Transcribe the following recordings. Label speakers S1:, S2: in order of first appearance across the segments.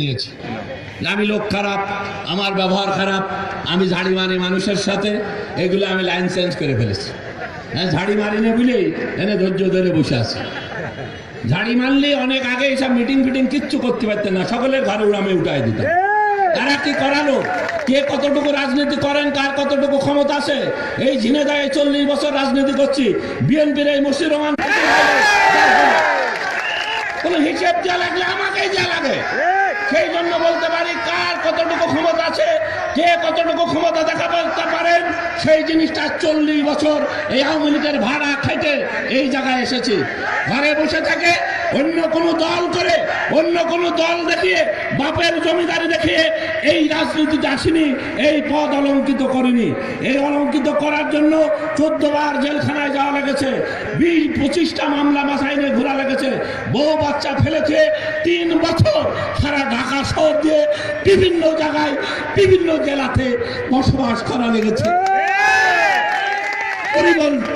S1: নিয়েছি। আমি লোক খারাপ, আমার ব্যবহার খারাপ, আমি ঝাড়ি মারি মানুষের সাথে, এগুলো আমি লাইন চেঞ্জ করে ফেলেছি। হ্যাঁ ঝাড়ি মারি না বলেই এনে ধৈর্য ধরে বসে আছি। ঝাড়ি মারলে অনেক আগে এইসব মিটিং ফিটিং কিচ্ছু করতে পারতেন না, সকলের ঘরে আমি উঠাই দিতাম। তারা কি করালো? কে কতটুকু রাজনীতি করেন, কার কতটুকু ক্ষমতা আছে? এই ঝিনেদায় চল্লিশ বছর রাজনীতি করছি, বিএনপির এই মুশির রহমান কোন হিসেব যা লাগলে আমাকেই যা লাগে। সেই জন্য বলতে পারি, কার কতটুকু ক্ষমতা আছে, কে কতটুকু ক্ষমতা দেখা বলতে পারেন, সেই জিনিসটা চল্লিশ বছর এই আওয়ামী লীগের ভাড়া খেটে এই জায়গায় এসেছি। ঘরে বসে থাকে অন্য কোনো দল করে, অন্য কোনো দল দেখিয়ে, বাপের জমিদারি দেখিয়ে এই রাজনীতিতে আসিনি, এই পদ অলঙ্কিত করিনি। এই অলঙ্কিত করার জন্য চোদ্দ বার জেলখানায় যাওয়া লেগেছে, বিশ পঁচিশটা মামলা মাথায় নিয়ে ঘোরা লেগেছে। বউ বাচ্চা ফেলেছে তিন বছর সারা ঢাকা শহর দিয়ে বিভিন্ন জায়গায়, বিভিন্ন জেলাতে বসবাস করা লেগেছে।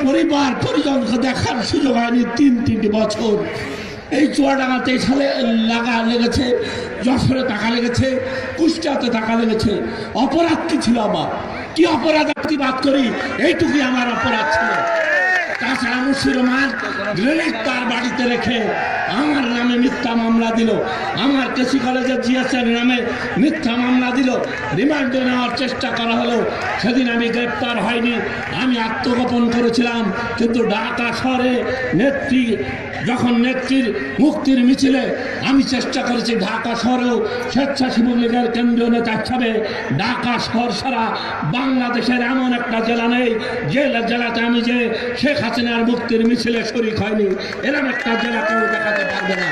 S1: পরিবার পরিজনকে দেখার সুযোগ হয়নি তিন তিনটি বছর। এই চুয়াডাঙ্গাতে সালে লাগা লেগেছে, যশোরে টাকা লেগেছে, কুষ্টিয়াতে টাকা লেগেছে। অপরাধ কি ছিল আমার? কি অপরাধ আপনি বাদ করি? এইটুকুই আমার অপরাধ ছিল। তাছাড়া মুর্শিদ রহমান গ্রেনেড তার বাড়িতে রেখে আমার নামে মিথ্যা মামলা দিল। আমার কেসি কলেজের জিএসের নামে মিথ্যা মামলা দিল। রিমান্ডে নেওয়ার চেষ্টা করা হলো। সেদিন আমি গ্রেপ্তার হয়নি। আমি আত্মগোপন করেছিলাম। কিন্তু ঢাকা শহরে নেত্রী, যখন নেত্রীর মুক্তির মিছিলে আমি চেষ্টা করেছি ঢাকা শহরেও স্বেচ্ছাসেবক লীগের কেন্দ্রীয় নেতা হিসাবে, ঢাকা শহর সারা বাংলাদেশের এমন একটা জেলা নেই যে জেলাতে আমি যে শেখ হাসিনার মুক্তির মিছিলে শরিক হয়নি। এরকম একটা জেলা কেউ দেখাতে পারবে না।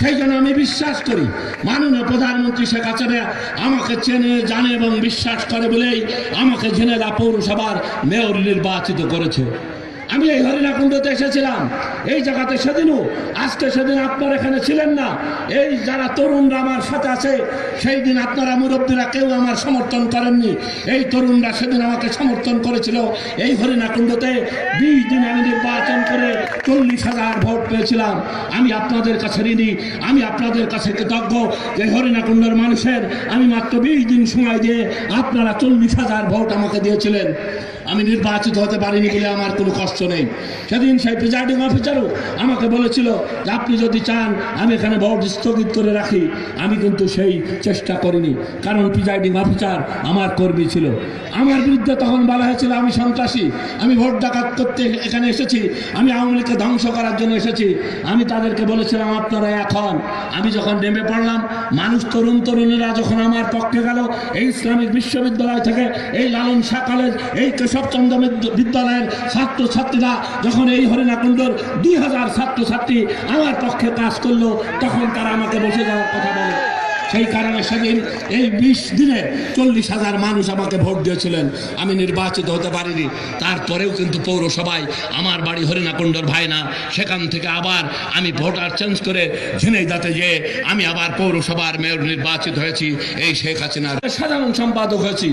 S1: সেই জন্য আমি বিশ্বাস করি, মাননীয় প্রধানমন্ত্রী শেখ হাসিনা আমাকে চেনে, জানে এবং বিশ্বাস করে বলেই আমাকে জেনেরা পৌরসভার মেয়র নির্বাচিত করেছে। আমি এই হরিণাকুণ্ডতে এসেছিলাম। এই জায়গাতে সেদিনও, আজকে সেদিন আপনারা এখানে ছিলেন না। এই যারা তরুণরা আমার সাথে আছে, সেই দিন আপনারা মুরব্বীরা কেউ আমার সমর্থন করেননি। এই তরুণরা সেদিন আমাকে সমর্থন করেছিল। এই হরিণাকুণ্ডতে বিশ দিন আমি নির্বাচন করে চল্লিশ হাজার ভোট পেয়েছিলাম। আমি আপনাদের কাছে ঋণী, আমি আপনাদের কাছে কৃতজ্ঞ। যে হরিণাকুণ্ডের মানুষের, আমি মাত্র বিশ দিন সময় দিয়ে আপনারা চল্লিশ হাজার ভোট আমাকে দিয়েছিলেন। আমি নির্বাচিত হতে পারিনি বলে আমার কোনো কষ্ট নেই। সেদিন সেই প্রিজাইডিং অফিসারও আমাকে বলেছিল যে, আপনি যদি চান, আমি এখানে ভোট স্থগিত করে রাখি। আমি কিন্তু সেই চেষ্টা করিনি। কারণ প্রিজাইডিং অফিসার আমার কর্মী ছিল। আমার বিরুদ্ধে তখন বলা হয়েছিল, আমি সন্ত্রাসী। আমি ভোট ডাকাত করতে এখানে এসেছি। আমি আওয়ামী লীগকে ধ্বংস করার জন্য এসেছি। আমি তাদেরকে বলেছিলাম, আপনারা এখন আমি যখন নেমে পড়লাম, মানুষ তরুণ তরুণীরা যখন আমার পক্ষে গেল, এই ইসলামিক বিশ্ববিদ্যালয় থেকে, এই লালন শাহ কলেজ এই কেশবচন্দ্র বিদ্য- বিদ্যালয়ের ছাত্র ছাত্রীরা যখন এই হরিণাকুণ্ডর দুই হাজার ছাত্র ছাত্রী আমার পক্ষে কাজ করল, তখন তারা আমাকে বসে যাওয়ার কথা বলে। সেই কারণে সেদিন এই বিশ দিনে চল্লিশ হাজার মানুষ আমাকে ভোট দিয়েছিলেন। আমি নির্বাচিত হতে পারিনি। তারপরেও কিন্তু পৌরসভায় আমার বাড়ি হরিণাকুণ্ডর ভাই না সেখান থেকে আবার আমি ভোটার চেঞ্জ করে ঝিনাইদাতে যে আমি আবার পৌরসভার মেয়র নির্বাচিত হয়েছি, এই শেখ হাসিনার সাধারণ সম্পাদক হয়েছি।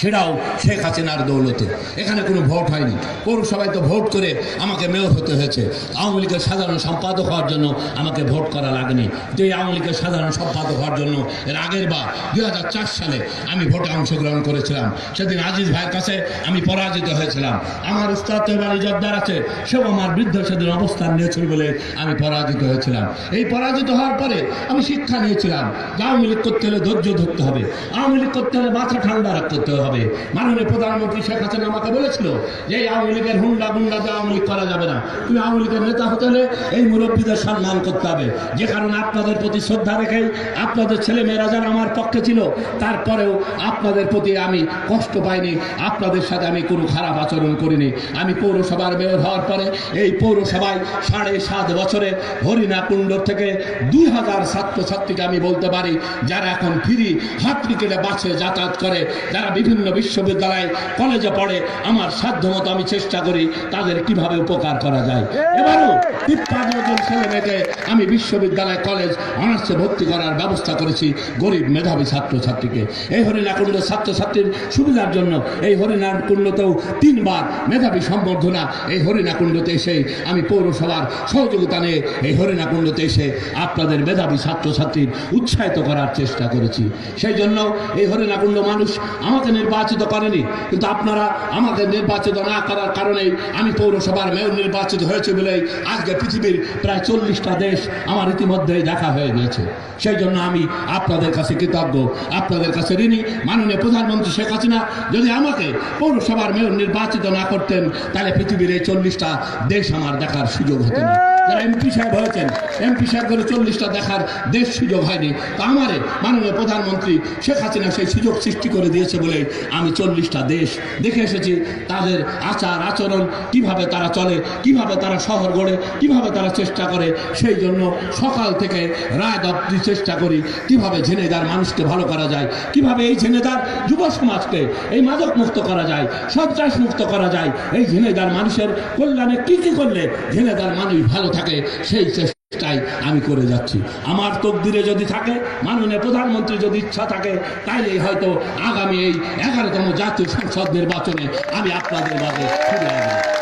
S1: সেটাও শেখ হাসিনার দৌলতে। এখানে কোনো ভোট হয়নি। পৌরসভায় তো ভোট করে আমাকে মেয়র হতে হয়েছে। আওয়ামী লীগের সাধারণ সম্পাদক হওয়ার জন্য আমাকে ভোট করা লাগেনি। যে আওয়ামী লীগের সাধারণ সম্পাদক হওয়ার জন্য এর আগের বার দুই সালে আমি ভোটে অংশগ্রহণ করেছিলাম। সেদিন আজিজ ভাইয়ের কাছে আমি পরাজিত হয়েছিলাম। আমার উস্তাদ আলী জব্দার আছে, সেও আমার বৃদ্ধ সেদিন অবস্থান নিয়েছিল বলে আমি পরাজিত হয়েছিলাম। এই পরাজিত হওয়ার পরে আমি শিক্ষা নিয়েছিলাম আওয়ামী লীগ করতে হলে ধৈর্য ধরতে হবে। আওয়ামী লীগ করতে হলে মাথা ঠান্ডা রাখতে হবে। মাননীয় প্রধানমন্ত্রী শেখ হাসিনা আমাকে বলেছিল যে এই আওয়ামী লীগের হুন্ডা গুন্ডা দিয়ে আওয়ামী লীগ করা যাবে না। তুমি আওয়ামী লীগের নেতা হতে হলে এই মুরব্বীদের সম্মান করতে হবে। যে কারণে আপনাদের প্রতি শ্রদ্ধা রেখেই আপনাদের ছেলে মেয়েরা যারা আমার পক্ষে ছিল, তারপরেও আপনাদের প্রতি আমি কষ্ট পাইনি। আপনাদের সাথে আমি কোনো খারাপ আচরণ করিনি। আমি পৌরসভার মেয়র হওয়ার পরে এই পৌরসভায় সাড়ে সাত বছরে হরিণাকুণ্ড থেকে দুই হাজার ছাত্রছাত্রীকে আমি বলতে পারি, যারা এখন ফিরি, হাত ক্রিকেটে বাসে যাতায়াত করে, যারা বিভিন্ন বিভিন্ন বিশ্ববিদ্যালয়, কলেজে পড়ে আমার সাধ্যমতো আমি চেষ্টা করি তাদের কীভাবে উপকার করা যায়। এবারও তিপ্পান্ন ছেলে মেয়েকে আমি বিশ্ববিদ্যালয়, কলেজ, অনার্সে ভর্তি করার ব্যবস্থা করেছি গরিব মেধাবী ছাত্রছাত্রীকে। এই হরিণাকুণ্ড ছাত্রছাত্রীর সুবিধার জন্য এই হরিণাকুণ্ডতেও তিনবার মেধাবী সম্বর্ধনা এই হরিণাকুণ্ডতে এসে আমি পৌরসভার সহযোগিতা নিয়ে এই হরিণাকুণ্ডতে এসে আপনাদের মেধাবী ছাত্রছাত্রীর উৎসাহিত করার চেষ্টা করেছি। সেই জন্য এই হরিণাকুণ্ড মানুষ আমাকে নির্বাচিত করেনি। কিন্তু আপনারা আমাকে নির্বাচিত না করার কারণেই আমি পৌরসভার মেয়র নির্বাচিত হয়েছে বলেই আজকে পৃথিবীর প্রায় চল্লিশটা দেশ আমার ইতিমধ্যেই দেখা হয়ে গিয়েছে। সেই জন্য আমি আপনাদের কাছে কৃতজ্ঞ। আপনাদের কাছে ঋণী মাননীয় প্রধানমন্ত্রী শেখ হাসিনা, যদি আমাকে পৌরসভার মেয়র নির্বাচিত না করতেন, তাহলে পৃথিবীর এই চল্লিশটা দেশ আমার দেখার সুযোগ হতো না। যারা এমপি সাহেব হয়েছেন, এমপি সাহেব করে চল্লিশটা দেখার দেশ সুযোগ হয়নি। তা আমারে মাননীয় প্রধানমন্ত্রী শেখ হাসিনা সেই সুযোগ সৃষ্টি করে দিয়েছে বলে আমি চল্লিশটা দেশ দেখে এসেছি। তাদের আচার, আচরণ, কীভাবে তারা চলে, কীভাবে তারা শহর গড়ে, কীভাবে তারা চেষ্টা করে, সেই জন্য সকাল থেকে রায় অব্দি চেষ্টা করি কীভাবে ঝিনেদার মানুষকে ভালো করা যায়, কীভাবে এই ঝিনেদার যুব সমাজকে এই মাদক মুক্ত করা যায়, সন্ত্রাস মুক্ত করা যায়, এই ঝিনেদার মানুষের কল্যাণে কি কি করলে ঝিনেদার মানুষ ভালো থাকে, সেই চেষ্টাই আমি করে যাচ্ছি। আমার তকদিরে যদি থাকে, মাননীয় প্রধানমন্ত্রী যদি ইচ্ছা থাকে তাইলে হয়তো আগামী এই এগারোতম জাতীয় সংসদ নির্বাচনে আমি আপনাদের মাঝে ফিরে আসব।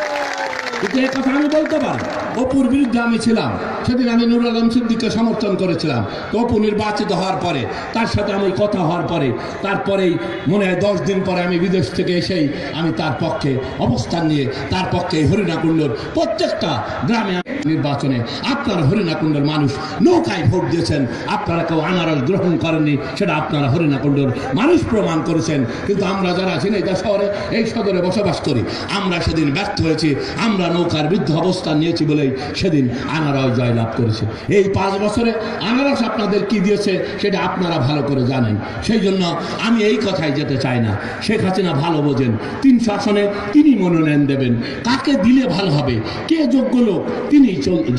S1: কিন্তু কথা আমি বলতে পারি। অপুর বিরুদ্ধে আমি ছিলাম। সেদিন আমি নুর আলম সিদ্দিককে সমর্থন করেছিলাম অপু নির্বাচিত হওয়ার পরে, তার সাথে আমি কথা হওয়ার পরে, তারপরেই মনে হয় দশ দিন পরে আমি বিদেশ থেকে এসেই আমি তার পক্ষে অবস্থান নিয়ে, তার পক্ষে হরিণাকুণ্ডর প্রত্যেকটা গ্রামে নির্বাচনে আপনারা হরিণাকুণ্ডর মানুষ নৌকায় ভোট দিয়েছেন। আপনারা কেউ আনারস গ্রহণ করেননি, সেটা আপনারা হরিণাকুণ্ডর মানুষ প্রমাণ করেছেন। কিন্তু আমরা যারা ঝিনাইদা শহরে, এই সদরে বসবাস করি, আমরা সেদিন ব্যর্থ হয়েছি। আমরা নৌকার বৃদ্ধ অবস্থান নিয়েছি বলেই সেদিন আনারস জয়লাভ করেছে। এই পাঁচ বছরে আনারস আপনাদের কি দিয়েছে সেটা আপনারা ভালো করে জানেন। সেই জন্য আমি এই কথায় যেতে চাই না। শেখ হাসিনা ভালো বোঝেন, তিন শাসনে তিনি মনোনয়ন দেবেন। কাকে দিলে ভালো হবে? কে যোগ্য লোক? তিনি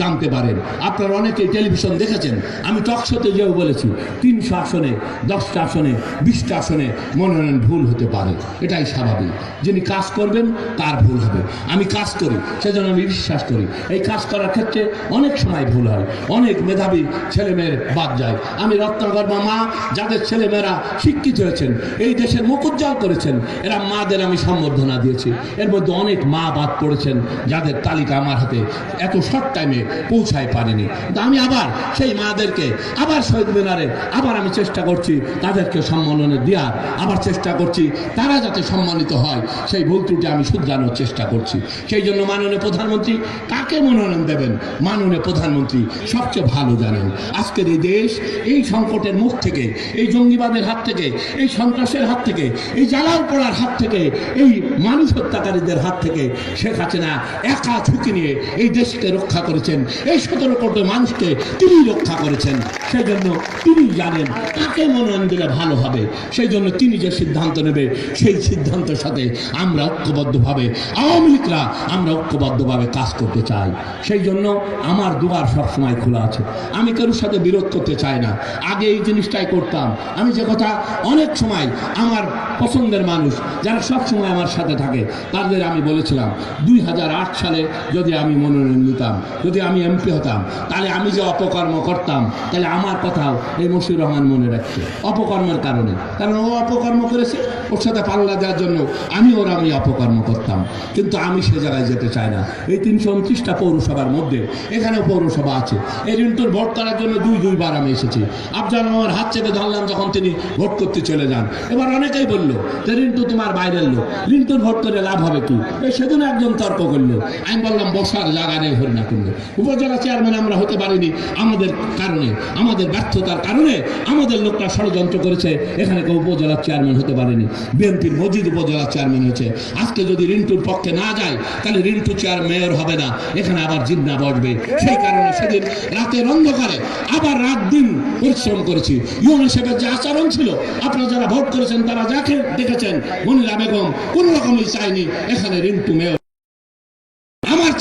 S1: জানতে পারেন। আপনারা অনেকেই টেলিভিশন দেখেছেন, আমি টকশোতে যেও বলেছি, তিন শাসনে দশটা আসনে বিশটা আসনে মনোনয়ন ভুল হতে পারে। এটাই স্বাভাবিক। যিনি কাজ করবেন, তার ভুল হবে। আমি কাজ করি সেজন্য আমি বিশ্বাস করি, এই কাজ করার ক্ষেত্রে অনেক সময় ভুল হয়, অনেক মেধাবী ছেলে ছেলেমেয়ের বাদ যায়। আমি রত্নগর বা মা, যাদের ছেলেমেয়েরা শিক্ষিত হয়েছেন, এই দেশের মুকুজ্জ্বল করেছেন, এরা মাদের আমি সম্বর্ধনা দিয়েছি। এর মধ্যে অনেক মা বাদ পড়েছেন, যাদের তালিকা আমার হাতে এত শর্ট টাইমে পৌঁছায় পারেনি। কিন্তু আমি আবার সেই মাদেরকে, আবার শহীদ মিনারে, আবার আমি চেষ্টা করছি তাদেরকে সম্মাননে দেওয়ার, আবার চেষ্টা করছি তারা যাতে সম্মানিত হয়, সেই ভুল ত্রুটি আমি শুধরানোর চেষ্টা করছি। সেই জন্য মাননীয় প্রধানমন্ত্রী, কাকে মনোনয়ন দেবেন? মাননীয় প্রধানমন্ত্রী, সবচেয়ে ভালো জানেন। আজকের এই দেশ, এই সংকটের মুখ থেকে, এই জঙ্গিবাদের হাত থেকে, এই সন্ত্রাসের হাত থেকে, এই জ্বালাও পড়ার হাত থেকে, এই মানুষ হত্যাকারীদের হাত থেকে শেখ হাসিনা একা ঝুঁকি নিয়ে এই দেশকে রক্ষা করেছেন। এই সতেরো কোটি মানুষকে তিনি রক্ষা করেছেন। সেই জন্য তিনি জানেন কাকে মনোনয়ন দিলে ভালো হবে। সেই জন্য তিনি যে সিদ্ধান্ত নেবে, সেই সিদ্ধান্তের সাথে আমরা ঐক্যবদ্ধভাবে, আওয়ামী লীগরা আমরা ঐক্যবদ্ধভাবে কাজ করতে চাই। সেই জন্য আমার দুয়ার সবসময় খোলা আছে। আমি কারোর সাথে বিরোধ করতে চাই না। আগে এই জিনিসটাই করতাম। আমি যে কথা অনেক সময় আমার পছন্দের মানুষ যারা সব সময় আমার সাথে থাকে, তাদের আমি বলেছিলাম, দুই হাজার আট সালে যদি আমি মনোনয়ন নিতাম, যদি আমি এমপি হতাম, তাহলে আমি যে অপকর্ম করতাম, তাহলে আমার কথাও এই মশিউর রহমান মনে রাখছে অপকর্মের কারণে। কারণ ও অপকর্ম করেছে, ওর সাথে পাল্লা দেওয়ার জন্য আমি ওর আমি অপকর্ম করতাম। কিন্তু আমি সে জায়গায় যেতে চাই না। এই তিনশো উনত্রিশটা পৌরসভার মধ্যে, এখানেও পৌরসভা আছে। এই রিন্টুর ভোট করার জন্য দুই দুইবার আমি এসেছি। আফজাল আমার হাত চেপে ধরলাম যখন তিনি ভোট করতে চলে যান। এবার অনেকেই বলল যে রিন্টু তোমার বাইরের লোক, রিন্টুর ভোট করে লাভ হবে কি? সেদিন একজন তর্ক করল। আমি বললাম, বসার জায়গা নেই হরিণা করল উপজেলা চেয়ারম্যান আমরা হতে পারিনি আমাদের কারণে, আমাদের ব্যর্থতার কারণে আমাদের লোকটা ষড়যন্ত্র করেছে, এখানে কেউ উপজেলার চেয়ারম্যান হতে পারেনি। বিএনপির মজিদ উপজেলার চেয়ারম্যান হয়েছে। আজকে যদি রিন্টুর পক্ষে না যায়, তাহলে রিন্টু চেয়ার মেয়র হবে না। এখানে আবার জিন্দা বসবে। সেই কারণে সেদিন রাতের অন্ধকারে আবার রাত দিন পরিশ্রম করেছি। ইউনিসেফের যে আচরণ ছিল, আপনারা যারা ভোট করেছেন, তারা যাকে দেখেছেন মনিরা বেগম কোন রকমই চাইনি এখানে রিন্টু মেয়র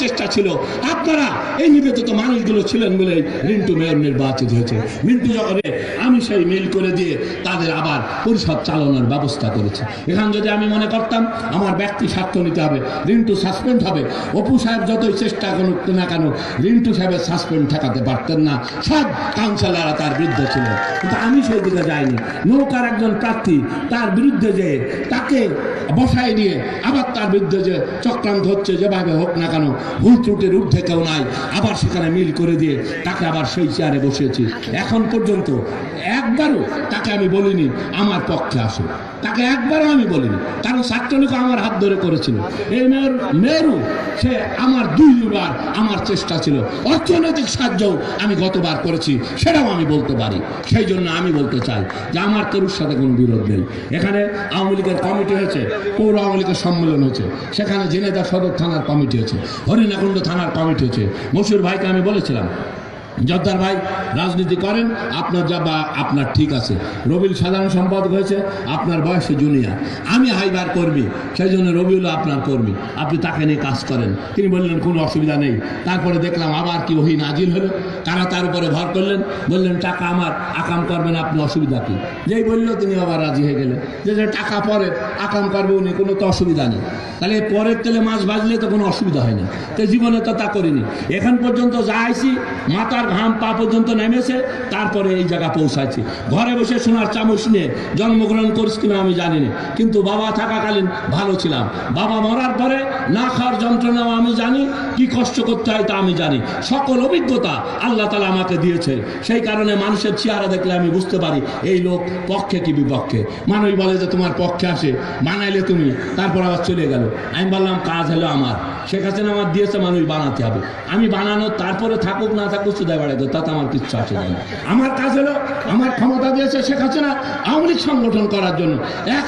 S1: চেষ্টা ছিল। আপনারা এই নিবেদিত মানুষগুলো ছিলেন বলে রিন্টু মেয়র নির্বাচিত হয়েছে। মিন্টু যখন আমি সেই মিল করে দিয়ে তাদের আবার পরিষদ চালানোর ব্যবস্থা করেছি। এখান যদি আমি মনে করতাম, আমার ব্যক্তি স্বার্থ নিতে হবে রিন্টু সাসপেন্ড হবে। অপু সাহেব যতই চেষ্টা করুক না কেন রিন্টু সাহেবের সাসপেন্ড ঠেকাতে পারতেন না। সব কাউন্সিলররা তার বিরুদ্ধে ছিলেন কিন্তু আমি সেই দিকে যাইনি। নৌকার একজন প্রার্থী তার বিরুদ্ধে যে তাকে বসায় নিয়ে আবার তার বিরুদ্ধে যে চক্রান্ত হচ্ছে, যেভাবে হোক না কেন ভুল ত্রুটির ঊর্ধ্বে কেউ নাই। আবার সেখানে মিল করে দিয়ে তাকে আবার সেই চেয়ারে বসেছি এখন পর্যন্ত একবারও তাকে আমি বলিনি, আমার পক্ষে আসে তাকে একবারও আমি বলিনি। কারণ ছাত্রলীগ আমার হাত ধরে করেছিল। এই মেয়র মেয়রও সে আমার দুইবার আমার চেষ্টা ছিল। অর্থনৈতিক সাহায্যও আমি গতবার করেছি, সেটাও আমি বলতে পারি। সেই জন্য আমি বলতে চাই যে আমার তরুর সাথে কোনো বিরোধ নেই। এখানে আওয়ামী লীগের কমিটি হয়েছে, পৌর আওয়ামী লীগের সম্মেলন হয়েছে। সেখানে জেনেদা সদর থানার কমিটি হয়েছে, হরিণাকুণ্ড থানার কমিটি হয়েছে। মসুর ভাইকে আমি বলেছিলাম জর্দার ভাই, রাজনীতি করেন, আপনার যা বা আপনার ঠিক আছে। রবিল সাধারণ সম্পাদক হয়েছে, আপনার বয়সে জুনিয়র। আমি হাইবার কর্মী, সেই জন্য রবিউল আপনার কর্মী। আপনি তাকে নিয়ে কাজ করেন। তিনি বললেন, কোনো অসুবিধা নেই। তারপরে দেখলাম আবার কি ওহি নাজিল হলো। কারা তার উপরে ভর করলেন? বললেন, টাকা আমার, আকাম করবেন আপনি, অসুবিধা কি? যেই বলল, তিনি আবার রাজি হয়ে গেলেন। যে টাকা পরে আকাম করবে উনি, কোনো তো অসুবিধা নেই। তাহলে পরের তেলে মাছ ভাজলে তো কোনো অসুবিধা হয় না। তো জীবনে তো তা করিনি। এখন পর্যন্ত যা আইসি আইছি মাথার ঘাম পা পর্যন্ত নেমেছে, তারপরে এই জায়গা পৌঁছাচ্ছি ঘরে বসে সোনার চামচ নিয়ে জন্মগ্রহণ করিস কিনা আমি জানি না। কিন্তু বাবা থাকাকালীন ভালো ছিলাম। বাবা মরার পরে না খাওয়ার যন্ত্রণাও আমি জানি, কি কষ্ট করতে হয় তা আমি জানি। সকল অভিজ্ঞতা আল্লাহ তালা আমাকে দিয়েছে। সেই কারণে মানুষের চেহারা দেখলে আমি বুঝতে পারি, এই লোক পক্ষে কি বিপক্ষে। মানুষ বলে যে তোমার পক্ষে আসে, বানাইলে তুমি, তারপর আবার চলে গেল। আমি বললাম, কাজ হলো আমার। শেখ হাসিনা আমার দিয়েছে, মানুষ বানাতে হবে। আমি বানানো, তারপরে থাকুক, না থাকুক তাতে আমার কিচ্ছু আমার কাজ হলো, আমার ক্ষমতা দিয়েছে শেখ হাসিনা, আওয়ামী লীগ সংগঠন করার জন্য। এক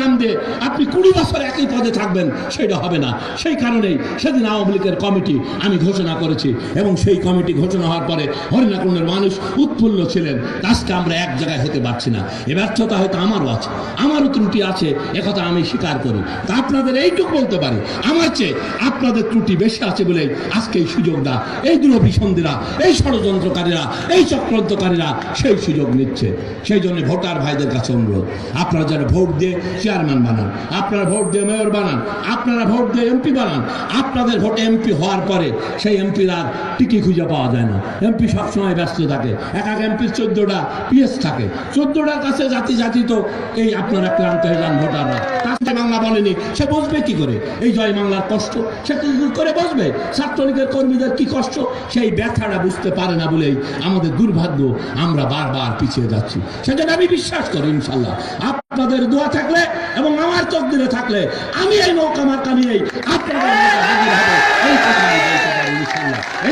S1: নাম দিয়ে আপনি কুড়ি বছর একই পদে থাকবেন, সেটা হবে না। সেই কারণেই সেদিন আওয়ামী লীগের কমিটি আমি ঘোষণা করেছি এবং সেই কমিটি ঘোষণা হওয়ার পরে হরিণাকুণ্ডের মানুষ উৎফুল্ল ছিলেন। আজকে আমরা এক জায়গায় হতে পারছি না। এ ব্যর্থতা হয়তো আমারও আছে। আমারও ত্রুটি আছে একথা আমি স্বীকার করি। তা আপনাদের এইটুকু বলতে পারি। আমার চেয়ে আপনাদের ত্রুটি বেশি আছে বলেই আজকে এই সুযোগটা এই দুরভিসন্ধিরা এই ষড়যন্ত্রকারীরা, এই চক্রান্তকারীরা সেই সুযোগ নিচ্ছে। সেই জন্য ভোটার ভাইদের কাছে অনুরোধ, আপনারা যারা ভোট দিয়ে চেয়ারম্যান বানান, আপনারা ভোট দিয়ে মেয়র বানান, আপনারা ভোট দিয়ে এমপি বানান। আপনাদের ভোটে এমপি হওয়ার পরে সেই এমপির আর টিকি খুঁজে পাওয়া যায় না। এমপি সবসময় ব্যস্ত থাকে। এক এক এমপির চোদ্দটা পিএস থাকে। চোদ্দটার কাছে জাতি জাতি তো এই আপনারা ক্লান্ত হয়ে যান ভোটাররা। তাতে বাংলা বলেনি? সে বসবে কি করে? এই জয় বাংলার কষ্ট, সে করে বসবে। ছাত্রলীগের কর্মীদের কি কষ্ট? সেই ব্যথাটা বুঝতে পারে না বলেই আমাদের দুর্ভাগ্য আমরা বারবার পিছিয়ে যাচ্ছি। সেজন্য আমি বিশ্বাস করি ইনশাল্লাহ আপনাদের দোয়া থাকলে এবং আমার চোখ দিলে থাকলে আমি এই নৌকা মার্কা নিয়েই আপনাদের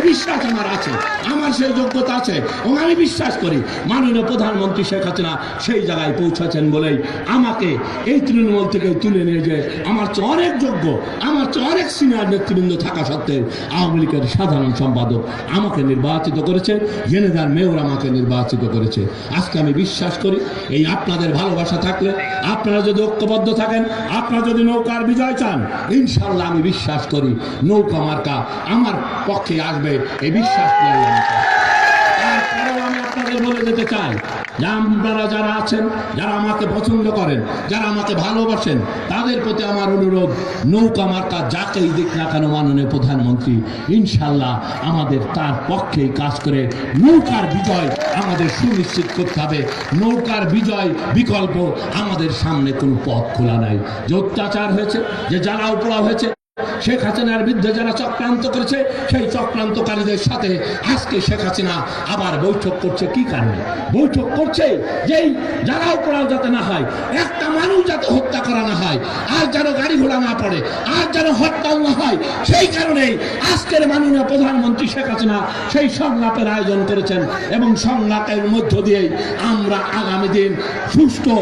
S1: বিশ্বাস আমার আছে, আমার সেই যোগ্যতা আছে বিশ্বাস করি, মাননীয় প্রধানমন্ত্রী শেখ হাসিনা সেই জায়গায় পৌঁছেছেন বলেই আমাকে এই তৃণমূল থেকে তুলে নিয়ে যে আমার অনেক যোগ্য, আমার অনেক সিনিয়র নেতৃবৃন্দ থাকা সত্ত্বেও আওয়ামী লীগের সাধারণ সম্পাদক আমাকে নির্বাচিত করেছে, জেনেদার মেয়র আমাকে নির্বাচিত করেছে। আজকে আমি বিশ্বাস করি, এই আপনাদের ভালোবাসা থাকলে আপনারা যদি ঐক্যবদ্ধ থাকেন, আপনারা যদি নৌকার বিজয় চান, ইনশাল্লাহ আমি বিশ্বাস করি, নৌকা মার্কা আমার পক্ষে আসবে এই বিশ্বাস আপনারা যারা আছেন, যারা আমাকে পছন্দ করেন, যারা আমাকে ভালোবাসেন, তাদের প্রতি আমার অনুরোধ, নৌকা মার্কা যাকেই দিক না কেন মাননীয় প্রধানমন্ত্রী, ইনশাল্লাহ আমাদের তার পক্ষেই কাজ করে, নৌকার বিজয় আমাদের সুনিশ্চিত করতে হবে, নৌকার বিজয় বিকল্প আমাদের সামনে কোনো পথ খোলা নাই। যে অত্যাচার হয়েছে, যে জ্বালাও পোড়া হয়েছে শেখ হাসিনার বিরুদ্ধে যারা চক্রান্ত করেছে, সেই চক্রান্তকারীদের সাথে আজকে শেখ হাসিনা আবার বৈঠক করছে। কি কারণে? বৈঠক করছে যেই যারাও পড়াও যাতে না হয়, একটা মানুষ যাতে হত্যা করা না হয়, আর যেন গাড়ি ঘোড়া না পড়ে, আর যেন হরতাল না হয়, সেই কারণেই আজকের মাননীয় প্রধানমন্ত্রী শেখ হাসিনা সেই সংলাপের আয়োজন করেছেন এবং সংলাপের মধ্য দিয়েই আমরা আগামী দিন সুষ্ঠু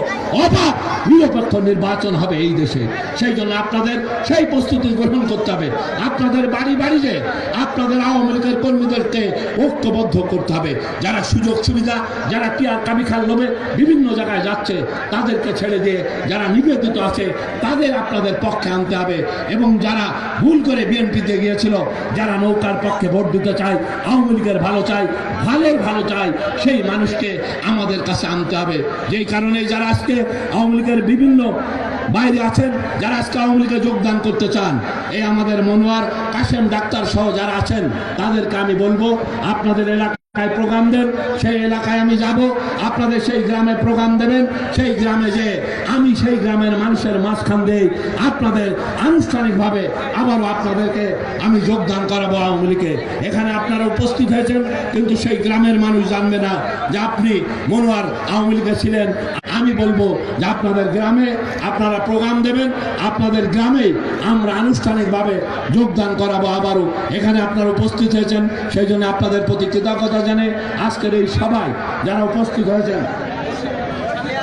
S1: অবাধ নিরপেক্ষ নির্বাচন হবে এই দেশে। সেই জন্য আপনাদের সেই প্রস্তুতি গ্রহণ করতে হবে। আপনাদের বাড়ি বাড়ি যে আপনাদের আওয়ামী লীগের কর্মীদেরকে ঐক্যবদ্ধ করতে হবে। যারা সুযোগ সুবিধা, যারা টিয়ার কামি খাল লোভে বিভিন্ন জায়গায় যাচ্ছে, তাদেরকে ছেড়ে দিয়ে যারা নিবেদিত আছে, তাদের আপনাদের পক্ষে আনতে হবে। এবং যারা ভুল করে বিএনপিতে গিয়েছিল, যারা নৌকার পক্ষে ভোট দিতে চায়, আওয়ামী লীগের ভালো চায় ভালোর ভালো চায়, সেই মানুষকে আমাদের কাছে আনতে হবে। যেই কারণে যারা আজকে আওয়ামী লীগের বিভিন্ন বাইরে আছেন যারা আজকে আওয়ামী লীগে যোগদান করতে চান। এই আমাদের মনোয়ার কাশেম ডাক্তার সহ যারা আছেন, তাদেরকে আমি বলব, আপনাদের এলাকায় প্রোগ্রাম দেন, সেই এলাকায় আমি যাব, আপনাদের সেই গ্রামে প্রোগ্রাম দেবেন, সেই গ্রামে যে আমি সেই গ্রামের মানুষের মাঝখান দিয়ে আপনাদের আনুষ্ঠানিকভাবে আবারও আপনাদেরকে আমি যোগদান করাবো আওয়ামী লীগে এখানে আপনারা উপস্থিত হয়েছেন, কিন্তু সেই গ্রামের মানুষ জানবে না যে আপনি মনোয়ার আওয়ামী লীগে ছিলেন আমি বলব যে আপনাদের গ্রামে আপনারা প্রোগ্রাম দেবেন, আপনাদের গ্রামে আমরা আনুষ্ঠানিকভাবে যোগদান করাবো আবারও। এখানে আপনারা উপস্থিত হয়েছেন, সেই জন্য আপনাদের প্রতি কৃতজ্ঞতা জানে আজকের এই সবাই যারা উপস্থিত হয়েছেন,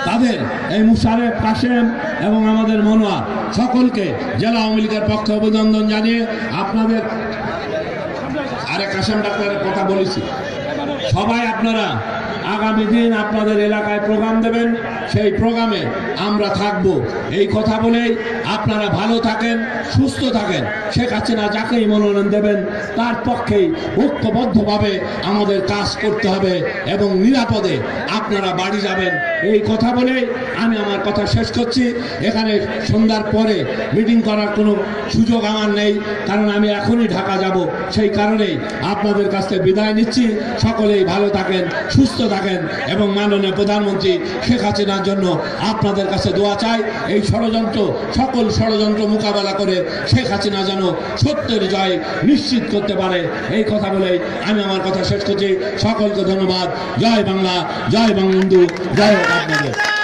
S1: তাদের এই মুশারেফ কাশেম এবং আমাদের মনোয়ার সকলকে জেলা আওয়ামী লীগের পক্ষে অভিনন্দন জানিয়ে আপনাদের আরে কাশেম ডাক্তারের কথা বলেছি। সবাই আপনারা আগামী দিন আপনাদের এলাকায় প্রোগ্রাম দেবেন। সেই প্রোগ্রামে আমরা থাকব। এই কথা বলেই আপনারা ভালো থাকেন, সুস্থ থাকেন। শেখ হাসিনা যাকেই মনোনয়ন দেবেন, তার পক্ষেই ঐক্যবদ্ধভাবে আমাদের কাজ করতে হবে এবং নিরাপদে আপনারা বাড়ি যাবেন। এই কথা বলে আমি আমার কথা শেষ করছি। এখানে সন্ধ্যার পরে মিটিং করার কোনো সুযোগ আমার নেই, কারণ আমি এখনই ঢাকা যাব। সেই কারণেই আপনাদের কাছ থেকে বিদায় নিচ্ছি। সকলেই ভালো থাকেন, সুস্থ থাকেন এবং মাননীয় প্রধানমন্ত্রী শেখ হাসিনার জন্য আপনাদের কাছে দোয়া চাই। এই ষড়যন্ত্র সকল ষড়যন্ত্র মোকাবেলা করে শেখ হাসিনা যেন সত্যের জয় নিশ্চিত করতে পারে। এই কথা বলেই আমি আমার কথা শেষ করছি। সকলকে ধন্যবাদ। জয় বাংলা, জয় বঙ্গবন্ধু, জয় আপনাদের।